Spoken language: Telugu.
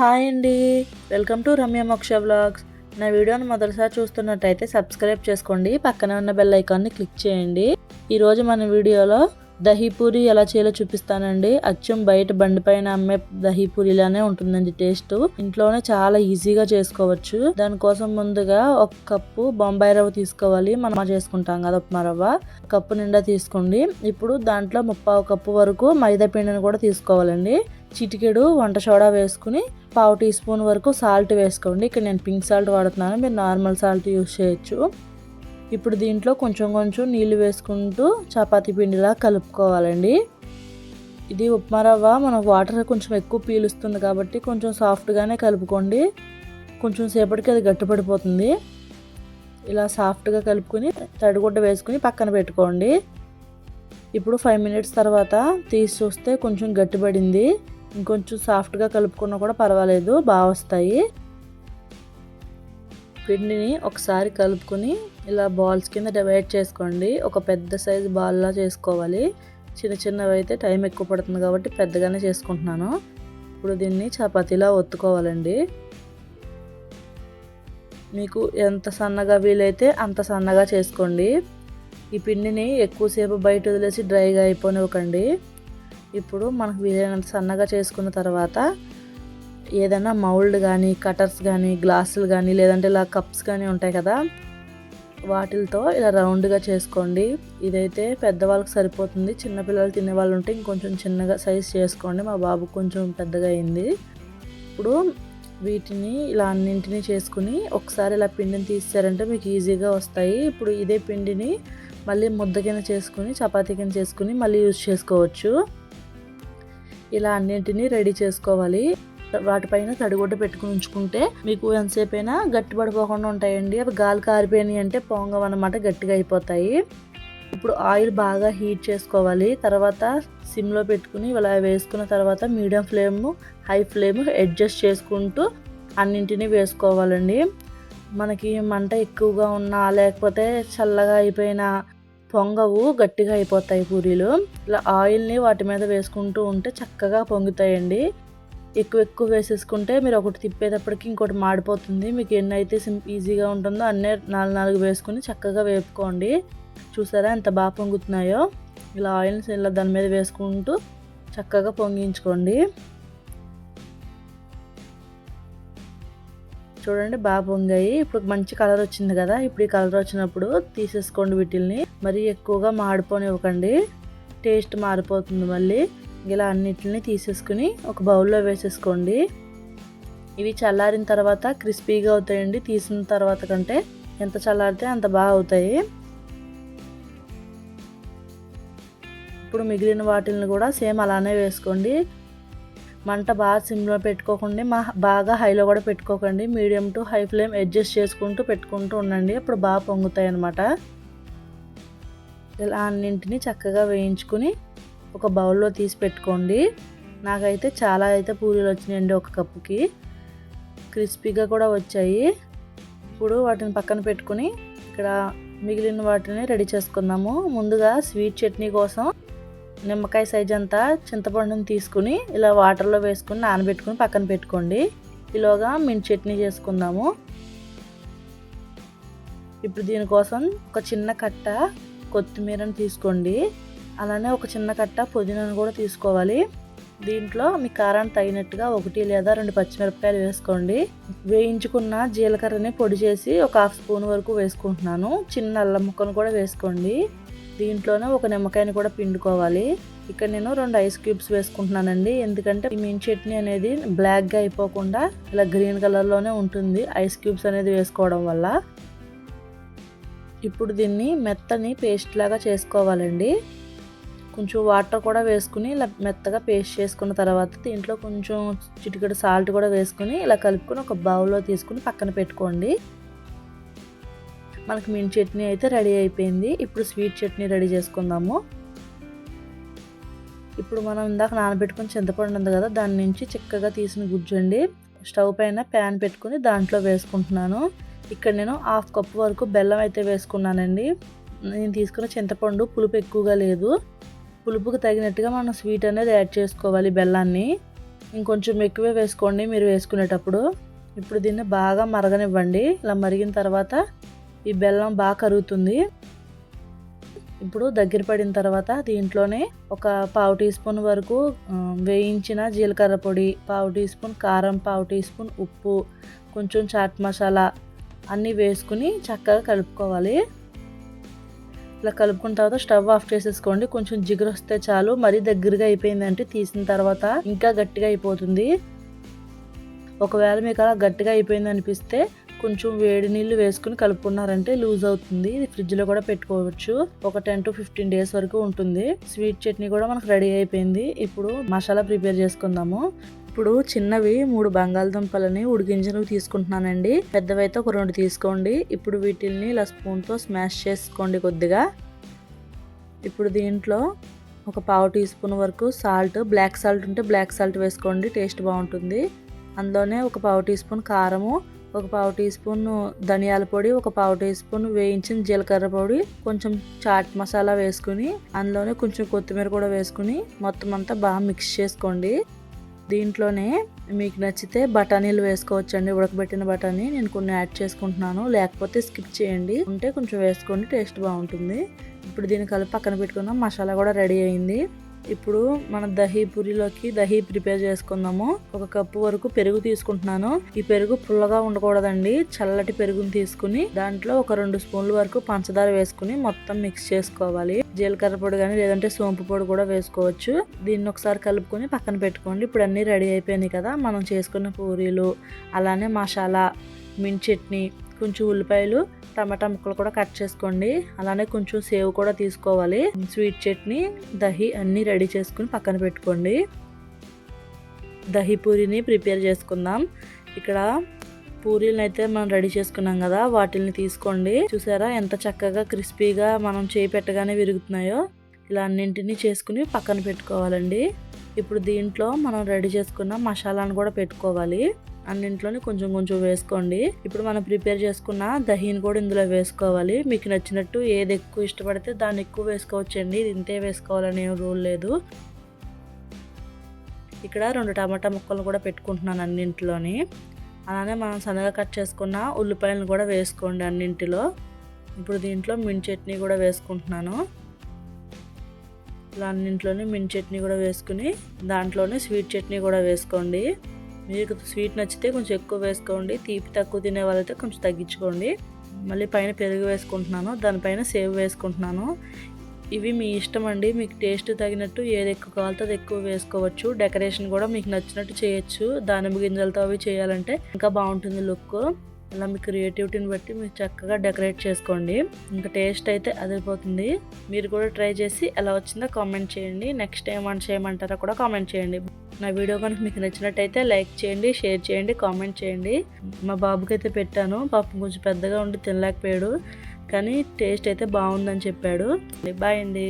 హాయ్ అండి. వెల్కమ్ టు రమ్య మోక్ష వ్లాగ్స్. నా వీడియోని మొదటిసారి చూస్తున్నట్టయితే సబ్స్క్రైబ్ చేసుకోండి. పక్కనే ఉన్న బెల్ ఐకాన్ని క్లిక్ చేయండి. ఈరోజు మన వీడియోలో దహీపూరి ఎలా చేయాలో చూపిస్తానండి. అచ్చం బయట బండి పైన అమ్మే దహీపూరిలానే ఉంటుందండి టేస్ట్. ఇంట్లోనే చాలా ఈజీగా చేసుకోవచ్చు. దానికోసం ముందుగా ఒక కప్పు బొంబాయి రవ్వ తీసుకోవాలి. మనం చేసుకుంటాం కదా ఉప్మా రవ్వ. కప్పు నిండా తీసుకోండి. ఇప్పుడు దాంట్లో ముప్పావు కప్పు వరకు మైదా పిండిని కూడా తీసుకోవాలండి. చిటికెడు వంట సోడా వేసుకుని పావు టీ స్పూన్ వరకు సాల్ట్ వేసుకోండి. ఇక్కడ నేను పింక్ సాల్ట్ వాడుతున్నాను. మీరు నార్మల్ సాల్ట్ యూస్ చేయొచ్చు. ఇప్పుడు దీంట్లో కొంచెం కొంచెం నీళ్ళు వేసుకుంటూ చపాతీ పిండిలా కలుపుకోవాలండి. ఇది ఉప్మా రవ్వ. మనం వాటర్ కొంచెం ఎక్కువ పీలుస్తుంది కాబట్టి కొంచెం సాఫ్ట్గానే కలుపుకోండి. కొంచెం సేపటికి అది గట్టిపడిపోతుంది. ఇలా సాఫ్ట్గా కలుపుకొని తడిగుడ్డ వేసుకుని పక్కన పెట్టుకోండి. ఇప్పుడు ఫైవ్ మినిట్స్ తర్వాత తీసి చూస్తే కొంచెం గట్టిపడింది. ఇంకొంచెం సాఫ్ట్గా కలుపుకున్నా కూడా పర్వాలేదు బాగా వస్తాయి. పిండిని ఒకసారి కలుపుకొని ఇలా బాల్స్ కింద డివైడ్ చేసుకోండి. ఒక పెద్ద సైజు బాల్లా చేసుకోవాలి. చిన్న చిన్నవి అయితే టైం ఎక్కువ పడుతుంది కాబట్టి పెద్దగానే చేసుకుంటున్నాను. ఇప్పుడు దీన్ని చపాతీలా ఒత్తుకోవాలండి. మీకు ఎంత సన్నగా వీలైతే అంత సన్నగా చేసుకోండి. ఈ పిండిని ఎక్కువసేపు బయట వదిలేసి డ్రైగా అయిపోనివ్వకండి. ఇప్పుడు మనకు వీలైనంత సన్నగా చేసుకున్న తర్వాత ఏదైనా మౌల్డ్ కానీ కటర్స్ కానీ గ్లాసులు కానీ లేదంటే ఇలా కప్స్ కానీ ఉంటాయి కదా వాటిలతో ఇలా రౌండ్గా చేసుకోండి. ఇదైతే పెద్దవాళ్ళకి సరిపోతుంది. చిన్నపిల్లలు తినే వాళ్ళు ఉంటే ఇంకొంచెం చిన్నగా సైజ్ చేసుకోండి. మా బాబు కొంచెం పెద్దగా అయింది. ఇప్పుడు వీటిని ఇలా అన్నింటినీ చేసుకుని ఒకసారి ఇలా పిండిని తీసారంటే మీకు ఈజీగా వస్తాయి. ఇప్పుడు ఇదే పిండిని మళ్ళీ ముద్ద కింద చేసుకుని చపాతీ కింద చేసుకుని మళ్ళీ యూజ్ చేసుకోవచ్చు. ఇలా అన్నింటినీ రెడీ చేసుకోవాలి. వాటిపైన తడిగుడ్డ పెట్టుకుని ఉంచుకుంటే మీకు ఎంతసేపు అయినా గట్టి పడిపోకుండా ఉంటాయండి. అవి గాలి కారిపోయినాయి అంటే పొంగం అనమాట గట్టిగా అయిపోతాయి. ఇప్పుడు ఆయిల్ బాగా హీట్ చేసుకోవాలి. తర్వాత సిమ్లో పెట్టుకుని ఇలా వేసుకున్న తర్వాత medium flame high flame adjust చేసుకుంటూ అన్నింటినీ వేసుకోవాలండి. మనకి మంట ఎక్కువగా ఉన్నా లేకపోతే చల్లగా అయిపోయిన పొంగవు గట్టిగా అయిపోతాయి పూరీలు. ఇలా ఆయిల్ని వాటి మీద వేసుకుంటూ ఉంటే చక్కగా పొంగుతాయండి. ఎక్కువ ఎక్కువ వేసేసుకుంటే మీరు ఒకటి తిప్పేటప్పటికి ఇంకోటి మాడిపోతుంది. మీకు ఎన్ని అయితే ఈజీగా ఉంటుందో అన్నీ నాలుగు నాలుగు వేసుకుని చక్కగా వేపుకోండి. చూసారా ఎంత బాగా పొంగుతున్నాయో. ఇలా ఆయిల్స్ ఇలా దాని మీద వేసుకుంటూ చక్కగా పొంగించుకోండి. చూడండి బాగా పొంగాయి ఇప్పుడు మంచి కలర్ వచ్చింది కదా. ఇప్పుడు ఈ కలర్ వచ్చినప్పుడు తీసేసుకోండి వీటిల్ని. మరీ ఎక్కువగా మాడిపోనివ్వకండి. టేస్ట్ మారిపోతుంది మళ్ళీ. ఇలా అన్నిటిని తీసేసుకుని ఒక బౌల్లో వేసేసుకోండి. ఇవి చల్లారిన తర్వాత క్రిస్పీగా అవుతాయండి. తీసిన తర్వాత కంటే ఎంత చల్లారితే అంత బాగా అవుతాయి. ఇప్పుడు మిగిలిన వాటిని కూడా సేమ్ అలానే వేసుకోండి. మంట బాగా సిమ్లో పెట్టుకోకండి మా బాగా హైలో కూడా పెట్టుకోకండి medium to high flame adjust చేసుకుంటూ పెట్టుకుంటూ ఉండండి అప్పుడు బాగా పొంగుతాయి అన్నమాట. ఇలా అన్నింటినీ చక్కగా వేయించుకుని ఒక బౌల్లో తీసి పెట్టుకోండి. నాకైతే చాలా అయితే పూరీలు వచ్చినాయండి ఒక కప్పుకి. క్రిస్పీగా కూడా వచ్చాయి. ఇప్పుడు వాటిని పక్కన పెట్టుకుని ఇక్కడ మిగిలిన వాటిని రెడీ చేసుకుందాము. ముందుగా స్వీట్ చట్నీ కోసం నిమ్మకాయ సైజ్ అంతా చింతపండుని తీసుకుని ఇలా వాటర్లో వేసుకుని నానబెట్టుకుని పక్కన పెట్టుకోండి. ఈలోగా మింట్ చట్నీ చేసుకుందాము. ఇప్పుడు దీనికోసం ఒక చిన్న కట్ట కొత్తిమీరని తీసుకోండి. అలానే ఒక చిన్న కట్ట పుదీనాను కూడా తీసుకోవాలి. దీంట్లో మీ కారాన్ని తగినట్టుగా ఒకటి లేదా రెండు పచ్చిమిరపకాయలు వేసుకోండి. వేయించుకున్న జీలకర్రని పొడి చేసి ఒక హాఫ్ స్పూన్ వరకు వేసుకుంటున్నాను. చిన్న అల్లం ముక్కను కూడా వేసుకోండి. దీంట్లోనే ఒక నిమ్మకాయని కూడా పిండుకోవాలి. ఇక్కడ నేను రెండు ఐస్ క్యూబ్స్ వేసుకుంటున్నానండి. ఎందుకంటే ఈ మీన్ చట్నీ అనేది బ్లాక్గా అయిపోకుండా ఇలా గ్రీన్ కలర్లోనే ఉంటుంది ఐస్ క్యూబ్స్ అనేది వేసుకోవడం వల్ల. ఇప్పుడు దీన్ని మెత్తని పేస్ట్ లాగా చేసుకోవాలండి. కొంచెం వాటర్ కూడా వేసుకుని ఇలా మెత్తగా పేస్ట్ చేసుకున్న తర్వాత దీంట్లో కొంచెం చిటికెడు సాల్ట్ కూడా వేసుకుని ఇలా కలుపుకొని ఒక బౌల్లో తీసుకుని పక్కన పెట్టుకోండి. మనకి మిన్ చట్నీ అయితే రెడీ అయిపోయింది. ఇప్పుడు స్వీట్ చట్నీ రెడీ చేసుకుందాము. ఇప్పుడు మనం ఇందాక నానబెట్టుకుని చింతపండు ఉంది కదా దాని నుంచి చిక్కగా తీసిన గుజ్జండి స్టవ్ పైన ప్యాన్ పెట్టుకుని దాంట్లో వేసుకుంటున్నాను. ఇక్కడ నేను హాఫ్ కప్ వరకు బెల్లం అయితే వేసుకున్నానండి. నేను తీసుకున్న చింతపండు పులుపు ఎక్కువగా లేదు. పులుపుకి తగినట్టుగా మనం స్వీట్ అనేది యాడ్ చేసుకోవాలి బెల్లాన్ని. ఇంకొంచెం ఎక్కువే వేసుకోండి మీరు వేసుకునేటప్పుడు. ఇప్పుడు దీన్ని బాగా మరగనివ్వండి. ఇలా మరిగిన తర్వాత ఈ బెల్లం బాగా కరుగుతుంది. ఇప్పుడు దగ్గర పడిన తర్వాత దీంట్లోనే ఒక పావు టీ స్పూన్ వరకు వేయించిన జీలకర్ర పొడి పావు టీ స్పూన్ కారం పావు టీ స్పూన్ ఉప్పు కొంచెం చాట్ మసాలా అన్నీ వేసుకుని చక్కగా కలుపుకోవాలి. ఇలా కలుపుకున్న తర్వాత స్టవ్ ఆఫ్ చేసేసుకోండి. కొంచెం జిగురు వస్తే చాలు. మరీ దగ్గరగా అయిపోయిందంటే తీసిన తర్వాత ఇంకా గట్టిగా అయిపోతుంది. ఒకవేళ మీకు అలా గట్టిగా అయిపోయింది అనిపిస్తే కొంచెం వేడి నీళ్ళు వేసుకుని కలుపుకున్నారంటే లూజ్ అవుతుంది. ఇది ఫ్రిడ్జ్లో కూడా పెట్టుకోవచ్చు. ఒక టెన్ టు ఫిఫ్టీన్ డేస్ వరకు ఉంటుంది. స్వీట్ చట్నీ కూడా మనకు రెడీ అయిపోయింది. ఇప్పుడు మసాలా ప్రిపేర్ చేసుకుందాము. ఇప్పుడు చిన్నవి మూడు బంగాళదుంపలని ఉడికించినవి తీసుకుంటున్నానండి. పెద్దవైతే ఒక రెండు తీసుకోండి. ఇప్పుడు వీటిల్ని ఇలా స్పూన్తో స్మాష్ చేసుకోండి కొద్దిగా. ఇప్పుడు దీంట్లో ఒక పావు టీ స్పూన్ వరకు సాల్ట్ బ్లాక్ సాల్ట్ ఉంటే బ్లాక్ సాల్ట్ వేసుకోండి టేస్ట్ బాగుంటుంది. అందులోనే ఒక పావు టీ స్పూన్ కారము ఒక పావు టీ స్పూన్ ధనియాల పొడి ఒక పావు టీ స్పూన్ వేయించిన జీలకర్ర పొడి కొంచెం చాట్ మసాలా వేసుకుని అందులోనే కొంచెం కొత్తిమీర కూడా వేసుకుని మొత్తం అంతా బాగా మిక్స్ చేసుకోండి. దీంట్లోనే మీకు నచ్చితే బఠానీలు వేసుకోవచ్చండి. ఉడకబెట్టిన బఠానీ నేను కొన్ని యాడ్ చేసుకుంటున్నాను. లేకపోతే స్కిప్ చేయండి. ఉంటే కొంచెం వేసుకోండి టేస్ట్ బాగుంటుంది. ఇప్పుడు దీన్ని కలిపి పక్కన పెట్టుకున్నాం. మసాలా కూడా రెడీ అయింది. ఇప్పుడు మన దహీ పూరిలోకి దహీ ప్రిపేర్ చేసుకుందాము. ఒక కప్పు వరకు పెరుగు తీసుకుంటున్నాను. ఈ పెరుగు పుల్లగా ఉండకూడదండి. చల్లటి పెరుగుని తీసుకుని దాంట్లో ఒక రెండు స్పూన్ల వరకు పంచదార వేసుకుని మొత్తం మిక్స్ చేసుకోవాలి. జీలకర్ర పొడి కానీ లేదంటే సోంపు పొడి కూడా వేసుకోవచ్చు. దీన్ని ఒకసారి కలుపుకొని పక్కన పెట్టుకోండి. ఇప్పుడు అన్నీ రెడీ అయిపోయినాయి కదా. మనం చేసుకున్న పూరీలు అలానే మసాలా మిన్ చట్నీ కొంచెం ఉల్లిపాయలు టమాటా ముక్కలు కూడా కట్ చేసుకోండి. అలానే కొంచెం సేవ్ కూడా తీసుకోవాలి. స్వీట్ చట్నీ దహి అన్నీ రెడీ చేసుకుని పక్కన పెట్టుకోండి. దహి పూరిని ప్రిపేర్ చేసుకుందాం. ఇక్కడ పూరీలను అయితే మనం రెడీ చేసుకున్నాం కదా వాటిని తీసుకోండి. చూసారా ఎంత చక్కగా క్రిస్పీగా మనం చేయి పెట్టగానే విరుగుతున్నాయో? ఇలా అన్నింటినీ చేసుకుని పక్కన పెట్టుకోవాలండి. ఇప్పుడు దీంట్లో మనం రెడీ చేసుకున్న మసాలాను కూడా పెట్టుకోవాలి. అన్నింట్లోనే కొంచెం కొంచెం వేసుకోండి. ఇప్పుడు మనం ప్రిపేర్ చేసుకున్న దహీని కూడా ఇందులో వేసుకోవాలి. మీకు నచ్చినట్టు ఏది ఎక్కువ ఇష్టపడితే దాన్ని ఎక్కువ వేసుకోవచ్చండి. ఇది ఇంతే వేసుకోవాలని రూల్ లేదు. ఇక్కడ రెండు టమాటా ముక్కలు కూడా పెట్టుకుంటున్నాను అన్నింటిలోని. అలానే మనం సన్నగా కట్ చేసుకున్న ఉల్లిపాయలను కూడా వేసుకోండి అన్నింటిలో. ఇప్పుడు దీంట్లో మిన్ చట్నీ కూడా వేసుకుంటున్నాను. ఇలా అన్నింట్లోనే మిన్ చట్నీ కూడా వేసుకుని దాంట్లోనే స్వీట్ చట్నీ కూడా వేసుకోండి. మీకు స్వీట్ నచ్చితే కొంచెం ఎక్కువ వేసుకోండి. తీపి తక్కువ తినే వాళ్ళైతే కొంచెం తగ్గించుకోండి. మళ్ళీ పైన పెరుగు వేసుకుంటున్నాను. దానిపైన సేవ్ వేసుకుంటున్నాను. ఇవి మీ ఇష్టం అండి. మీకు టేస్ట్ తగినట్టు ఏది ఎక్కువ కావాలితే అది ఎక్కువ వేసుకోవచ్చు. డెకరేషన్ కూడా మీకు నచ్చినట్టు చేయొచ్చు. దానిమ్మ గింజలతో అవి చేయాలంటే ఇంకా బాగుంటుంది లుక్. అలా మీ క్రియేటివిటీని బట్టి మీరు చక్కగా డెకరేట్ చేసుకోండి. ఇంకా టేస్ట్ అయితే అదిరిపోతుంది. మీరు కూడా ట్రై చేసి ఎలా వచ్చిందో కామెంట్ చేయండి. నెక్స్ట్ ఏమని చేయమంటారో కూడా కామెంట్ చేయండి. నా వీడియో కనుక మీకు నచ్చినట్టయితే లైక్ చేయండి షేర్ చేయండి కామెంట్ చేయండి. మా బాబుకి అయితే పెట్టాను. పాపం కొంచెం పెద్దగా ఉండి తినలేకపోయాడు. కానీ టేస్ట్ అయితే బాగుందని చెప్పాడు. బాయ్ అండి.